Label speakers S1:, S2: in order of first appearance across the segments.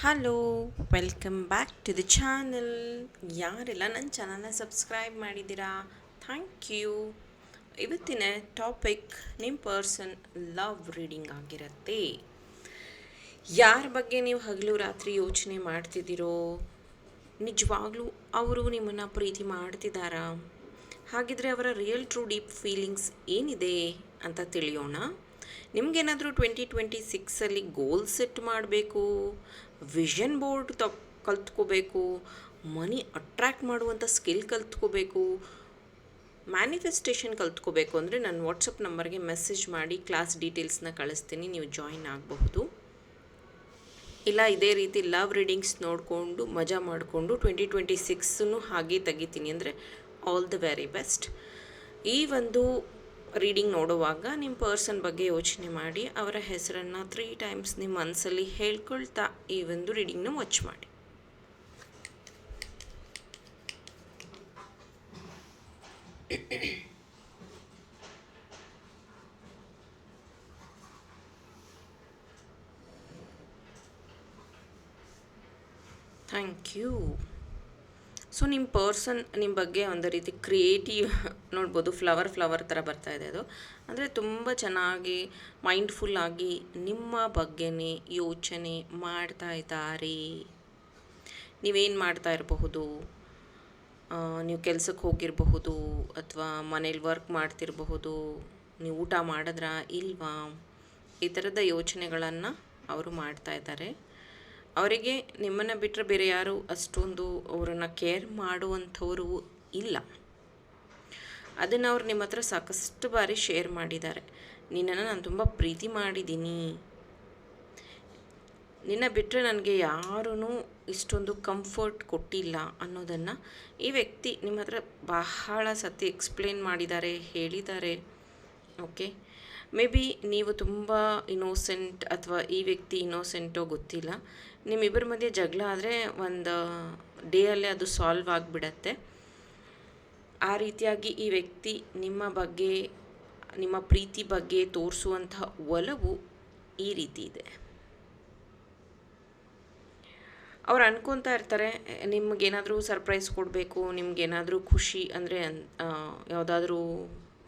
S1: Hello welcome back to the channel ಯಾರೆಲ್ಲ ನನ್ನ ಚಾನಲ್ನ ಸಬ್ಸ್ಕ್ರೈಬ್ ಮಾಡಿದ್ದೀರಾ? ಥ್ಯಾಂಕ್ ಯು ಇವತ್ತಿನ ಟಾಪಿಕ್ ನಿಮ್ಮ ಪರ್ಸನ್ ಲವ್ ರೀಡಿಂಗ್ ಆಗಿರುತ್ತೆ. ಯಾರ ಬಗ್ಗೆ ನೀವು ಹಗಲು ರಾತ್ರಿ ಯೋಚನೆ ಮಾಡ್ತಿದ್ದೀರೋ? ನಿಜವಾಗ್ಲೂ ಅವರು ನಿಮ್ಮನ್ನು ಪ್ರೀತಿ ಮಾಡ್ತಿದ್ದಾರಾ? ಹಾಗಿದ್ರೆ ಅವರ ರಿಯಲ್ ಟ್ರೂ ಡೀಪ್ ಫೀಲಿಂಗ್ಸ್ ಏನಿದೆ ಅಂತ ತಿಳಿಯೋಣ. ನಿಮಗೇನಾದರೂ ಟ್ವೆಂಟಿ ಟ್ವೆಂಟಿ ಸಿಕ್ಸಲ್ಲಿ ಗೋಲ್ ಸೆಟ್ ಮಾಡಬೇಕು? ವಿಷನ್ ಬೋರ್ಡ್ ತ, ಕಲ್ತ್ಕೋಬೇಕು ಮನಿ ಅಟ್ರ್ಯಾಕ್ಟ್ ಮಾಡುವಂಥ ಸ್ಕಿಲ್ ಕಲ್ತ್ಕೋಬೇಕು ಮ್ಯಾನಿಫೆಸ್ಟೇಷನ್ ಕಲ್ತ್ಕೋಬೇಕು ಅಂದರೆ ನನ್ನ ವಾಟ್ಸಪ್ ನಂಬರ್ಗೆ ಮೆಸೇಜ್ ಮಾಡಿ ಕ್ಲಾಸ್ ಡೀಟೇಲ್ಸ್ನ ಕಳಿಸ್ತೀನಿ, ನೀವು ಜಾಯಿನ್ ಆಗಬಹುದು. ಇಲ್ಲ, ಇದೇ ರೀತಿ ಲವ್ ರೀಡಿಂಗ್ಸ್ ನೋಡಿಕೊಂಡು, ಮಜಾ ಮಾಡಿಕೊಂಡು ಟ್ವೆಂಟಿ ಟ್ವೆಂಟಿ ಸಿಕ್ಸನ್ನು ಹಾಗೆ ತೆಗಿತೀನಿ ಅಂದರೆ ಆಲ್ ದ ವೆರಿ ಬೆಸ್ಟ್ ಈ ಒಂದು ರೀಡಿಂಗ್ ನೋಡುವಾಗ ನಿಮ್ಮ ಪರ್ಸನ್ ಬಗ್ಗೆ ಯೋಚನೆ ಮಾಡಿ, ಅವರ ಹೆಸರನ್ನು ತ್ರೀ ಟೈಮ್ಸ್ ನಿಮ್ಮ ಮನಸ್ಸಲ್ಲಿ ಹೇಳ್ಕೊಳ್ತಾ ಈ ಒಂದು ರೀಡಿಂಗ್ನ ವಾಚ್ ಮಾಡಿ. ಥ್ಯಾಂಕ್ ಯು ಸೊ ನಿಮ್ಮ ಪರ್ಸನ್ ನಿಮ್ಮ ಬಗ್ಗೆ ಒಂದು ರೀತಿ ಕ್ರಿಯೇಟಿವ್ ನೋಡ್ಬೋದು ಫ್ಲವರ್ ಫ್ಲವರ್ ಥರ ಬರ್ತಾ ಇದೆ ಅದು. ಅಂದರೆ ತುಂಬ ಚೆನ್ನಾಗಿ ಮೈಂಡ್ಫುಲ್ ಆಗಿ ನಿಮ್ಮ ಬಗ್ಗೆನೇ ಯೋಚನೆ ಮಾಡ್ತಾ ಇದ್ದಾರೆ. ನೀವೇನು ಮಾಡ್ತಾ ಇರಬಹುದು? ನೀವು ಕೆಲಸಕ್ಕೆ ಹೋಗಿರಬಹುದು ಅಥವಾ ಮನೇಲಿ ವರ್ಕ್ ಮಾಡ್ತಿರಬಹುದು, ನೀವು ಊಟ ಮಾಡಿದ್ರಾ ಇಲ್ವಾ? ಈ ಥರದ ಯೋಚನೆಗಳನ್ನು ಅವರು ಮಾಡ್ತಾ ಇದ್ದಾರೆ. ಅವರಿಗೆ ನಿಮ್ಮನ್ನು ಬಿಟ್ಟರೆ ಬೇರೆ ಯಾರು ಅಷ್ಟೊಂದು ಅವರನ್ನು ಕೇರ್ ಮಾಡುವಂಥವರು ಇಲ್ಲ. ಅದನ್ನು ಅವ್ರು ನಿಮ್ಮ ಹತ್ರ ಸಾಕಷ್ಟು ಬಾರಿ ಶೇರ್ ಮಾಡಿದ್ದಾರೆ. ನಿನ್ನನ್ನು ನಾನು ತುಂಬ ಪ್ರೀತಿ ಮಾಡಿದ್ದೀನಿ. ನಿನ್ನ ಬಿಟ್ಟರೆ ನನಗೆ ಯಾರೂ ಇಷ್ಟೊಂದು ಕಂಫರ್ಟ್ ಕೊಟ್ಟಿಲ್ಲ ಅನ್ನೋದನ್ನು ಈ ವ್ಯಕ್ತಿ ನಿಮ್ಮ ಹತ್ರ ಬಹಳ ಸತಿ ಎಕ್ಸ್ಪ್ಲೇನ್ ಮಾಡಿದ್ದಾರೆ, ಹೇಳಿದ್ದಾರೆ. ಓಕೆ ಮೇ ಬಿ ನೀವು ತುಂಬ ಇನೋಸೆಂಟ್ ಅಥವಾ ಈ ವ್ಯಕ್ತಿ ಇನೋಸೆಂಟೋ ಗೊತ್ತಿಲ್ಲ. ನಿಮ್ಮಿಬ್ಬರ ಮಧ್ಯೆ ಜಗಳ ಆದರೆ ಒಂದು ಡೇಯಲ್ಲೇ ಅದು ಸಾಲ್ವ್ ಆಗಿಬಿಡತ್ತೆ. ಆ ರೀತಿಯಾಗಿ ಈ ವ್ಯಕ್ತಿ ನಿಮ್ಮ ಬಗ್ಗೆ, ನಿಮ್ಮ ಪ್ರೀತಿ ಬಗ್ಗೆ ತೋರಿಸುವಂತಹ ಒಲವು ಈ ರೀತಿ ಇದೆ. ಅವ್ರು ಅನ್ಕೊತಾ ಇರ್ತಾರೆ, ನಿಮಗೇನಾದರೂ ಸರ್ಪ್ರೈಸ್ ಕೊಡಬೇಕು, ನಿಮ್ಗೇನಾದರೂ ಖುಷಿ ಅಂದರೆ ಯಾವುದಾದ್ರೂ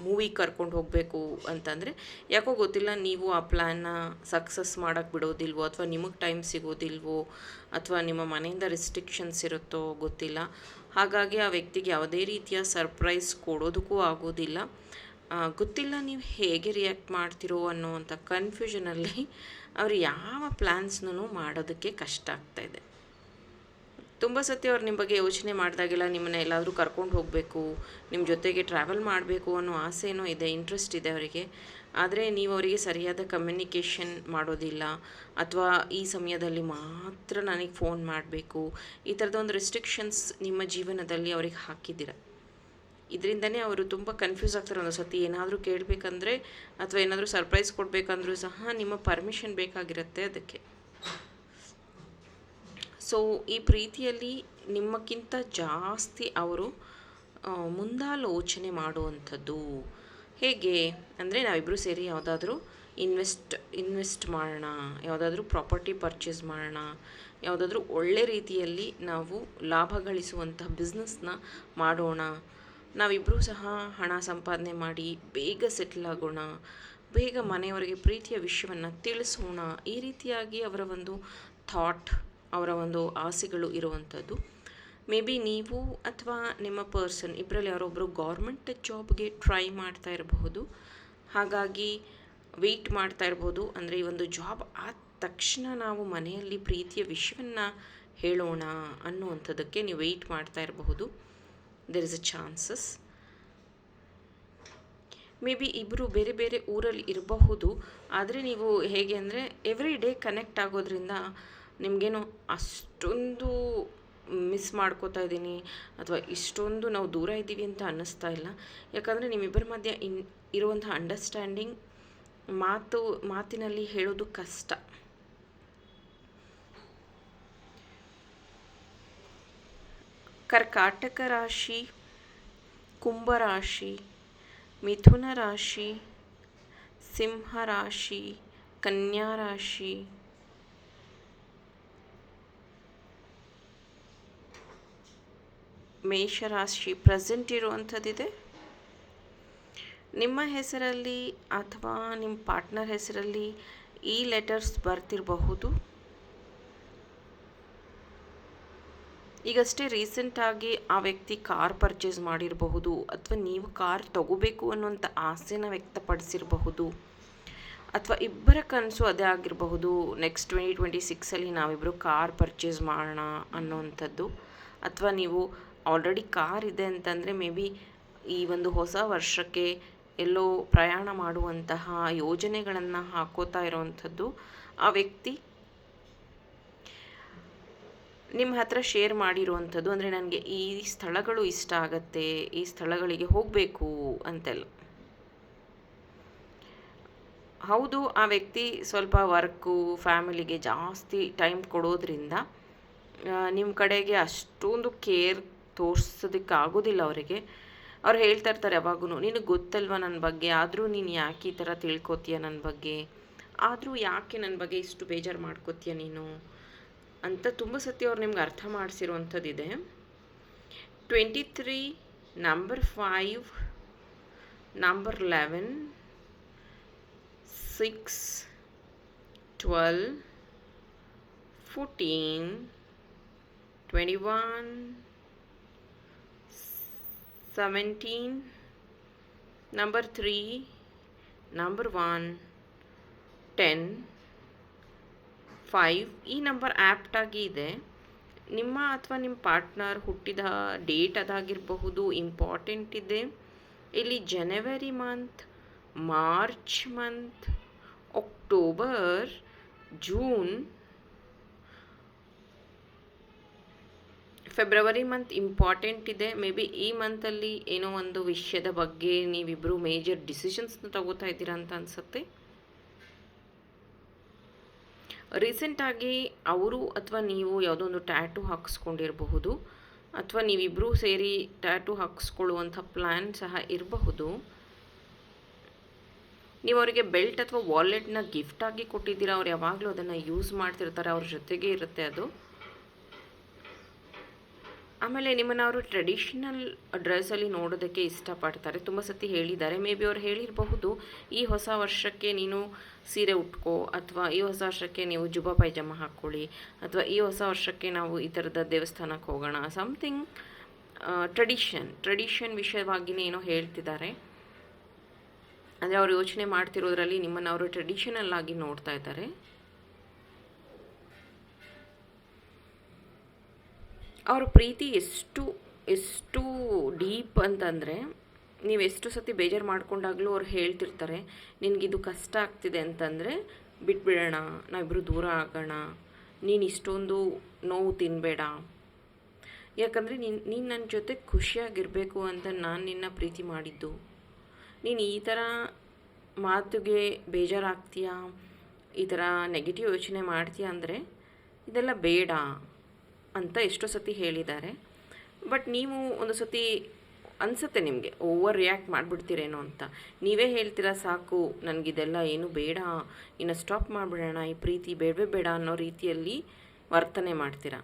S1: ಮೂವಿ ಕರ್ಕೊಂಡು ಹೋಗಬೇಕು ಅಂತಂದರೆ, ಯಾಕೋ ಗೊತ್ತಿಲ್ಲ, ನೀವು ಆ ಪ್ಲ್ಯಾನ್ನ ಸಕ್ಸಸ್ ಮಾಡೋಕ್ಕೆ ಬಿಡೋದಿಲ್ವೋ, ಅಥವಾ ನಿಮಗೆ ಟೈಮ್ ಸಿಗೋದಿಲ್ವೋ, ಅಥವಾ ನಿಮ್ಮ ಮನೆಯಿಂದ ರೆಸ್ಟ್ರಿಕ್ಷನ್ಸ್ ಇರುತ್ತೋ ಗೊತ್ತಿಲ್ಲ. ಹಾಗಾಗಿ ಆ ವ್ಯಕ್ತಿಗೆ ಯಾವುದೇ ರೀತಿಯ ಸರ್ಪ್ರೈಸ್ ಕೊಡೋದಕ್ಕೂ ಆಗೋದಿಲ್ಲ. ಗೊತ್ತಿಲ್ಲ ನೀವು ಹೇಗೆ ರಿಯಾಕ್ಟ್ ಮಾಡ್ತಿರೋ ಅನ್ನೋವಂಥ ಕನ್ಫ್ಯೂಷನಲ್ಲಿ ಅವರು ಯಾವ ಪ್ಲ್ಯಾನ್ಸ್ನೂ ಮಾಡೋದಕ್ಕೆ ಕಷ್ಟ ಆಗ್ತಾಯಿದೆ ತುಂಬ ಸತಿ ಅವ್ರು ನಿಮ್ಮ ಬಗ್ಗೆ ಯೋಚನೆ ಮಾಡಿದಾಗೆಲ್ಲ ನಿಮ್ಮನ್ನ ಎಲ್ಲಾದರೂ ಕರ್ಕೊಂಡು ಹೋಗಬೇಕು, ನಿಮ್ಮ ಜೊತೆಗೆ ಟ್ರಾವೆಲ್ ಮಾಡಬೇಕು ಅನ್ನೋ ಆಸೆನೂ ಇದೆ ಇಂಟ್ರೆಸ್ಟ್ ಇದೆ ಅವರಿಗೆ. ಆದರೆ ನೀವು ಅವರಿಗೆ ಸರಿಯಾದ ಕಮ್ಯುನಿಕೇಷನ್ ಮಾಡೋದಿಲ್ಲ, ಅಥವಾ ಈ ಸಮಯದಲ್ಲಿ ಮಾತ್ರ ನನಗೆ ಫೋನ್ ಮಾಡಬೇಕು, ಈ ಥರದ ಒಂದು ರೆಸ್ಟ್ರಿಕ್ಷನ್ಸ್ ನಿಮ್ಮ ಜೀವನದಲ್ಲಿ ಅವ್ರಿಗೆ ಹಾಕಿದ್ದೀರ. ಇದರಿಂದನೇ ಅವರು ತುಂಬ ಕನ್ಫ್ಯೂಸ್ ಆಗ್ತಾರೆ ಒಂದು ಸತಿ. ಏನಾದರೂ ಕೇಳಬೇಕಂದ್ರೆ ಅಥವಾ ಏನಾದರೂ ಸರ್ಪ್ರೈಸ್ ಕೊಡಬೇಕಂದ್ರೂ ಸಹ ನಿಮ್ಮ ಪರ್ಮಿಷನ್ ಬೇಕಾಗಿರುತ್ತೆ ಅದಕ್ಕೆ. ಸೊ ಈ ಪ್ರೀತಿಯಲ್ಲಿ ನಿಮ್ಮಕ್ಕಿಂತ ಜಾಸ್ತಿ ಅವರು ಮುಂದಾಲೋಚನೆ ಮಾಡುವಂಥದ್ದು. ಹೇಗೆ? ಅಂದರೆ ನಾವಿಬ್ಬರು ಸೇರಿ ಯಾವುದಾದ್ರೂ ಇನ್ವೆಸ್ಟ್ ಇನ್ವೆಸ್ಟ್ ಮಾಡೋಣ, ಯಾವುದಾದ್ರೂ ಪ್ರಾಪರ್ಟಿ ಪರ್ಚೇಸ್ ಮಾಡೋಣ, ಯಾವುದಾದ್ರೂ ಒಳ್ಳೆ ರೀತಿಯಲ್ಲಿ ನಾವು ಲಾಭ ಗಳಿಸುವಂತಹ ಬಿಸ್ನೆಸ್ನ ಮಾಡೋಣ. ನಾವಿಬ್ಬರೂ ಸಹ ಹಣ ಸಂಪಾದನೆ ಮಾಡಿ ಬೇಗ ಸೆಟ್ಲ್ ಆಗೋಣ, ಬೇಗ ಮನೆಯವರಿಗೆ ಪ್ರೀತಿಯ ವಿಷಯವನ್ನು ತಿಳಿಸೋಣ. ಈ ರೀತಿಯಾಗಿ ಅವರ ಒಂದು ಥಾಟ್ ಅವರ ಒಂದು ಆಸೆಗಳು ಇರುವಂಥದ್ದು. ಮೇ ಬಿ ನೀವು ಅಥವಾ ನಿಮ್ಮ ಪರ್ಸನ್ ಇಬ್ಬರಲ್ಲಿ ಯಾರೊಬ್ಬರು ಗೌರ್ಮೆಂಟ್ ಜಾಬ್ಗೆ ಟ್ರೈ ಮಾಡ್ತಾ ಇರಬಹುದು. ಹಾಗಾಗಿ ವೆಯ್ಟ್ ಮಾಡ್ತಾ ಇರ್ಬೋದು ಅಂದರೆ ಈ ಒಂದು ಜಾಬ್ ಆದ ತಕ್ಷಣ ನಾವು ಮನೆಯಲ್ಲಿ ಪ್ರೀತಿಯ ವಿಷಯವನ್ನು ಹೇಳೋಣ ಅನ್ನುವಂಥದ್ದಕ್ಕೆ ನೀವು ವೆಯ್ಟ್ ಮಾಡ್ತಾ ಇರಬಹುದು. There is a chances maybe ಇಬ್ಬರು ಬೇರೆ ಬೇರೆ ಊರಲ್ಲಿ ಇರಬಹುದು. ಆದರೆ ನೀವು ಹೇಗೆ ಅಂದರೆ ಎವ್ರಿ ಡೇ ಕನೆಕ್ಟ್ ಆಗೋದ್ರಿಂದ ನಿಮಗೇನು ಅಷ್ಟೊಂದು ಮಿಸ್ ಮಾಡ್ಕೋತಾ ಇದ್ದೀನಿ ಅಥವಾ ಇಷ್ಟೊಂದು ನಾವು ದೂರ ಇದ್ದೀವಿ ಅಂತ ಅನ್ನಿಸ್ತಾ ಇಲ್ಲ. ಯಾಕಂದರೆ ನಿಮ್ಮಿಬ್ಬರ ಮಧ್ಯೆ ಇನ್ ಇರುವಂಥ ಅಂಡರ್ಸ್ಟ್ಯಾಂಡಿಂಗ್ ಮಾತು, ಮಾತಿನಲ್ಲಿ ಹೇಳೋದು ಕಷ್ಟ. ಕರ್ಕಾಟಕ ರಾಶಿ ಕುಂಭರಾಶಿ ಮಿಥುನ ರಾಶಿ, ಸಿಂಹ ರಾಶಿ, ಕನ್ಯಾ ರಾಶಿ ಮೇಷರಾಶಿ ಪ್ರೆಸೆಂಟ್ ಇರುವಂಥದ್ದಿದೆ. ನಿಮ್ಮ ಹೆಸರಲ್ಲಿ ಅಥವಾ ನಿಮ್ಮ ಪಾರ್ಟ್ನರ್ ಹೆಸರಲ್ಲಿ ಈ ಲೆಟರ್ಸ್ ಬರ್ತಿರಬಹುದು. ಈಗಷ್ಟೇ ರೀಸೆಂಟಾಗಿ ಆ ವ್ಯಕ್ತಿ ಕಾರ್ ಪರ್ಚೇಸ್ ಮಾಡಿರಬಹುದು ಅಥವಾ ನೀವು ಕಾರ್ ತಗೋಬೇಕು ಅನ್ನುವಂಥ ಆಸೆನ ವ್ಯಕ್ತಪಡಿಸಿರಬಹುದು. ಅಥವಾ ಇಬ್ಬರ ಕನಸು ಅದೇ ಆಗಿರಬಹುದು. ನೆಕ್ಸ್ಟ್ ಟ್ವೆಂಟಿ ಟ್ವೆಂಟಿ ಸಿಕ್ಸಲ್ಲಿ ನಾವಿಬ್ಬರು ಕಾರ್ ಪರ್ಚೇಸ್ ಮಾಡೋಣ ಅನ್ನೋವಂಥದ್ದು. ಅಥವಾ ನೀವು ಆಲ್ರೆಡಿ ಕಾರ್ ಇದೆ ಅಂತಂದರೆ ಮೇ ಬಿ ಈ ಒಂದು ಹೊಸ ವರ್ಷಕ್ಕೆ ಎಲ್ಲೋ ಪ್ರಯಾಣ ಮಾಡುವಂತಹ ಯೋಜನೆಗಳನ್ನು ಹಾಕೋತಾ ಇರೋವಂಥದ್ದು ಆ ವ್ಯಕ್ತಿ ನಿಮ್ಮ ಹತ್ರ ಶೇರ್ ಮಾಡಿರುವಂಥದ್ದು. ಅಂದರೆ ನನಗೆ ಈ ಸ್ಥಳಗಳು ಇಷ್ಟ ಆಗತ್ತೆ, ಈ ಸ್ಥಳಗಳಿಗೆ ಹೋಗಬೇಕು ಅಂತೆಲ್ಲ. ಹೌದು, ಆ ವ್ಯಕ್ತಿ ಸ್ವಲ್ಪ ವರ್ಕು ಫ್ಯಾಮಿಲಿಗೆ ಜಾಸ್ತಿ ಟೈಮ್ ಕೊಡೋದ್ರಿಂದ ನಿಮ್ಮ ಕಡೆಗೆ ಅಷ್ಟೊಂದು ಕೇರ್ ತೋರಿಸೋದಕ್ಕೆ ಆಗೋದಿಲ್ಲ ಅವರಿಗೆ. ಅವ್ರು ಹೇಳ್ತಾ ಇರ್ತಾರೆ ಯಾವಾಗೂ ನಿನಗೆ ಗೊತ್ತಲ್ವ ನನ್ನ ಬಗ್ಗೆ? ಆದರೂ ನೀನು ಯಾಕೆ ಈ ಥರ ತಿಳ್ಕೊತೀಯ ನನ್ನ ಬಗ್ಗೆ? ಆದರೂ ಯಾಕೆ ನನ್ನ ಬಗ್ಗೆ ಇಷ್ಟು ಬೇಜಾರು ಮಾಡ್ಕೋತೀಯ ನೀನು? ಅಂತ ತುಂಬ ಸತಿ ಅವ್ರು ನಿಮ್ಗೆ ಅರ್ಥ ಮಾಡಿಸಿರುವಂಥದ್ದಿದೆ. Twenty three number five, number eleven, six, twelve, fourteen, twenty one seventeen number three number one ten five ಈ ನಂಬರ್ ಆ್ಯಪ್ಟಾಗಿ ಇದೆ. ನಿಮ್ಮ ಅಥವಾ ನಿಮ್ಮ ಪಾರ್ಟ್ನರ್ ಹುಟ್ಟಿದ ಡೇಟ್ ಅದಾಗಿರಬಹುದು ಇಂಪಾರ್ಟೆಂಟ್ ಇದೆ. ಇಲ್ಲಿ January month March month October June February month important ಇದೆ. ಮೇ ಬಿ ಈ ಮಂತಲ್ಲಿ ಏನೋ ಒಂದು ವಿಷಯದ ಬಗ್ಗೆ ನೀವಿಬ್ಬರು ಮೇಜರ್ ಡಿಸಿಷನ್ಸ್ನ ತಗೋತಾ ಇದ್ದೀರಾ ಅಂತ ಅನಿಸುತ್ತೆ. ರೀಸೆಂಟಾಗಿ ಅವರು ಅಥವಾ ನೀವು ಯಾವುದೋ ಒಂದು ಟ್ಯಾಟು ಹಾಕಿಸ್ಕೊಂಡಿರಬಹುದು, ಅಥವಾ ನೀವಿಬ್ಬರೂ ಸೇರಿ ಟ್ಯಾಟು ಹಾಕಿಸ್ಕೊಳ್ಳುವಂಥ ಪ್ಲ್ಯಾನ್ ಸಹ ಇರಬಹುದು. ನೀವು ಅವರಿಗೆ ಬೆಲ್ಟ್ ಅಥವಾ ವಾಲೆಟ್ನ ಗಿಫ್ಟಾಗಿ ಕೊಟ್ಟಿದ್ದೀರಾ, ಅವ್ರು ಯಾವಾಗಲೂ ಅದನ್ನು ಯೂಸ್ ಮಾಡ್ತಿರ್ತಾರೆ, ಅವ್ರ ಜೊತೆಗೆ ಇರುತ್ತೆ ಅದು. ಆಮೇಲೆ ನಿಮ್ಮನ್ನು ಅವರು ಟ್ರೆಡಿಷನಲ್ ಡ್ರೆಸ್ಸಲ್ಲಿ ನೋಡೋದಕ್ಕೆ ಇಷ್ಟಪಡ್ತಾರೆ. ತುಂಬ ಸತಿ ಹೇಳಿದ್ದಾರೆ. ಮೇ ಬಿ ಅವ್ರು ಹೇಳಿರಬಹುದು, ಈ ಹೊಸ ವರ್ಷಕ್ಕೆ ನೀನು ಸೀರೆ ಉಟ್ಕೋ, ಅಥವಾ ಈ ಹೊಸ ವರ್ಷಕ್ಕೆ ನೀವು ಜುಬಾ ಪೈಜಾಮ ಹಾಕ್ಕೊಳ್ಳಿ, ಅಥವಾ ಈ ಹೊಸ ವರ್ಷಕ್ಕೆ ನಾವು ಈ ಥರದ ದೇವಸ್ಥಾನಕ್ಕೆ ಹೋಗೋಣ. ಸಮಥಿಂಗ್ ಟ್ರೆಡಿಷನ್ ಟ್ರೆಡಿಷನ್ ವಿಷಯವಾಗಿಯೇ ಏನೋ ಹೇಳ್ತಿದ್ದಾರೆ. ಅಂದರೆ ಅವರು ಯೋಚನೆ ಮಾಡ್ತಿರೋದ್ರಲ್ಲಿ ನಿಮ್ಮನ್ನು ಅವರು ಟ್ರೆಡಿಷನಲ್ ಆಗಿ ನೋಡ್ತಾ ಇದ್ದಾರೆ. ಅವ್ರ ಪ್ರೀತಿ ಎಷ್ಟು ಎಷ್ಟು ಡೀಪ್ ಅಂತಂದರೆ ನೀವು ಎಷ್ಟು ಸತಿ ಬೇಜಾರು ಮಾಡ್ಕೊಂಡಾಗಲೂ ಅವ್ರು ಹೇಳ್ತಿರ್ತಾರೆ ನಿನಗಿದು ಕಷ್ಟ ಆಗ್ತಿದೆ ಅಂತಂದರೆ ಬಿಟ್ಬಿಡೋಣ ನಾವಿಬ್ಬರು ದೂರ ಆಗೋಣ, ನೀನು ಇಷ್ಟೊಂದು ನೋವು ತಿನ್ನಬೇಡ ಯಾಕಂದರೆ ನೀನು ನೀನು ನನ್ನ ಜೊತೆ ಖುಷಿಯಾಗಿರಬೇಕು ಅಂತ ನಾನು ನಿನ್ನ ಪ್ರೀತಿ ಮಾಡಿದ್ದು. ನೀನು ಈ ಥರ ಮಾತುಗೆ ಬೇಜಾರಾಗ್ತೀಯಾ ಈ ಥರ ನೆಗೆಟಿವ್ ಯೋಚನೆ ಮಾಡ್ತೀಯಾ ಅಂದರೆ ಇದೆಲ್ಲ ಬೇಡ. ಅಂತ ಎಷ್ಟೋ ಸತಿ ಹೇಳಿದ್ದಾರೆ. ಬಟ್ ನೀವು ಒಂದು ಸತಿ ಅನಿಸುತ್ತೆ ನಿಮಗೆ ಓವರ್ ರಿಯಾಕ್ಟ್ ಮಾಡಿಬಿಡ್ತೀರೇನೋ ಅಂತ. ನೀವೇ ಹೇಳ್ತೀರಾ, ಸಾಕು, ನನಗಿದೆಲ್ಲ ಏನು ಬೇಡ, ಇನ್ನು ಸ್ಟಾಪ್ ಮಾಡಿಬಿಡೋಣ, ಈ ಪ್ರೀತಿ ಬೇಡವೇ ಬೇಡ ಅನ್ನೋ ರೀತಿಯಲ್ಲಿ ವರ್ತನೆ ಮಾಡ್ತೀರಾ?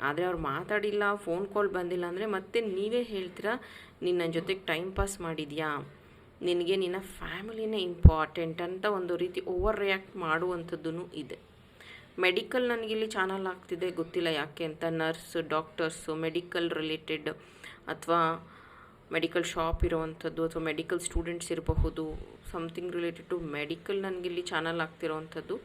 S1: ಆದರೆ ಅವ್ರು ಮಾತಾಡಿಲ್ಲ, ಫೋನ್ ಕಾಲ್ ಬಂದಿಲ್ಲ ಅಂದರೆ ಮತ್ತೆ ನೀವೇ ಹೇಳ್ತೀರಾ, ನಿನ್ನ ಜೊತೆಗೆ ಟೈಮ್ ಪಾಸ್ ಮಾಡಿದ್ಯಾ? ನಿನಗೆ ನಿನ್ನ ಫ್ಯಾಮಿಲಿನೇ ಇಂಪಾರ್ಟೆಂಟ್ ಅಂತ ಒಂದು ರೀತಿ ಓವರ್ ರಿಯಾಕ್ಟ್ ಮಾಡುವಂಥದ್ದು ಇದೆ. ಮೆಡಿಕಲ್ ನನಗಿಲ್ಲಿ ಚಾನಲ್ ಆಗ್ತಿದೆ, ಗೊತ್ತಿಲ್ಲ ಯಾಕೆ ಅಂತ. ನರ್ಸ್, ಡಾಕ್ಟರ್ಸು, ಮೆಡಿಕಲ್ ರಿಲೇಟೆಡ್ ಅಥವಾ ಮೆಡಿಕಲ್ ಶಾಪ್ ಇರೋವಂಥದ್ದು ಅಥವಾ ಮೆಡಿಕಲ್ ಸ್ಟೂಡೆಂಟ್ಸ್ ಇರಬಹುದು ಸಮಥಿಂಗ್ ರಿಲೇಟೆಡ್ ಟು ಮೆಡಿಕಲ್ ನನಗಿಲ್ಲಿ ಚಾನಲ್ ಆಗ್ತಿರೋವಂಥದ್ದು.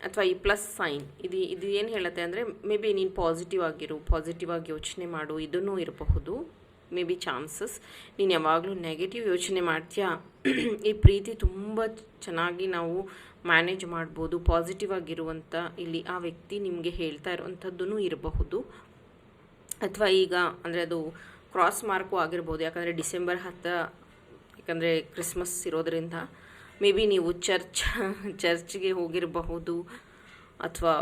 S1: ಅಥವಾ ಈ ಪ್ಲಸ್ ಸೈನ್, ಇದು ಇದು ಏನು ಹೇಳುತ್ತೆ ಅಂದರೆ ಮೇ ಬಿ ನೀನು ಪಾಸಿಟಿವ್ ಆಗಿರು ಪಾಸಿಟಿವ್ ಆಗಿ ಯೋಚನೆ ಮಾಡು, ಇದನ್ನು ಇರಬಹುದು. ಮೇ ಬಿ ಚಾನ್ಸಸ್ ನೀನು ಯಾವಾಗಲೂ ನೆಗೆಟಿವ್ ಯೋಚನೆ ಮಾಡ್ತೀಯಾ? ಈ ಪ್ರೀತಿ ತುಂಬ ಚೆನ್ನಾಗಿ ನಾವು ಮ್ಯಾನೇಜ್ ಮಾಡ್ಬೋದು ಪಾಸಿಟಿವ್ ಆಗಿರುವಂಥ ಇಲ್ಲಿ ಆ ವ್ಯಕ್ತಿ ನಿಮಗೆ ಹೇಳ್ತಾ ಇರುವಂಥದ್ದು ಇರಬಹುದು. ಅಥವಾ ಈಗ ಅಂದರೆ ಅದು ಕ್ರಾಸ್ ಮಾರ್ಕು ಆಗಿರ್ಬೋದು, ಯಾಕಂದರೆ ಡಿಸೆಂಬರ್ ಹತ್ತ, ಯಾಕಂದರೆ ಕ್ರಿಸ್ಮಸ್ ಇರೋದರಿಂದ ಮೇ ಬಿ ನೀವು ಚರ್ಚ್, ಚರ್ಚ್ಗೆ ಹೋಗಿರಬಹುದು, ಅಥವಾ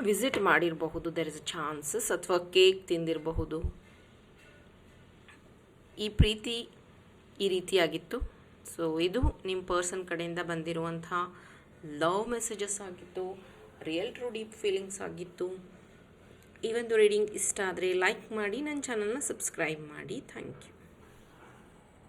S1: ವಿಸಿಟ್ ಮಾಡಿರಬಹುದು ದೆರ್ ಇಸ್ ಅ ಚಾನ್ಸಸ್ ಅಥವಾ ಕೇಕ್ ತಿಂದಿರಬಹುದು. ಈ ಪ್ರೀತಿ ಈ ರೀತಿಯಾಗಿತ್ತು. ಸೊ ಇದು ನಿಮ್ಮ ಪರ್ಸನ್ ಕಡೆಯಿಂದ ಬಂದಿರುವಂಥ ಲವ್ ಮೆಸೇಜಸ್ ಆಗಿತ್ತು ರಿಯಲ್ ಟ್ರೂ ಡೀಪ್ ಫೀಲಿಂಗ್ಸ್ ಆಗಿತ್ತು. ಈ ಒಂದು ರೀಡಿಂಗ್ ಇಷ್ಟ ಆದರೆ ಲೈಕ್ ಮಾಡಿ ನನ್ನ ಚಾನಲ್ನ ಸಬ್ಸ್ಕ್ರೈಬ್ ಮಾಡಿ. Thank you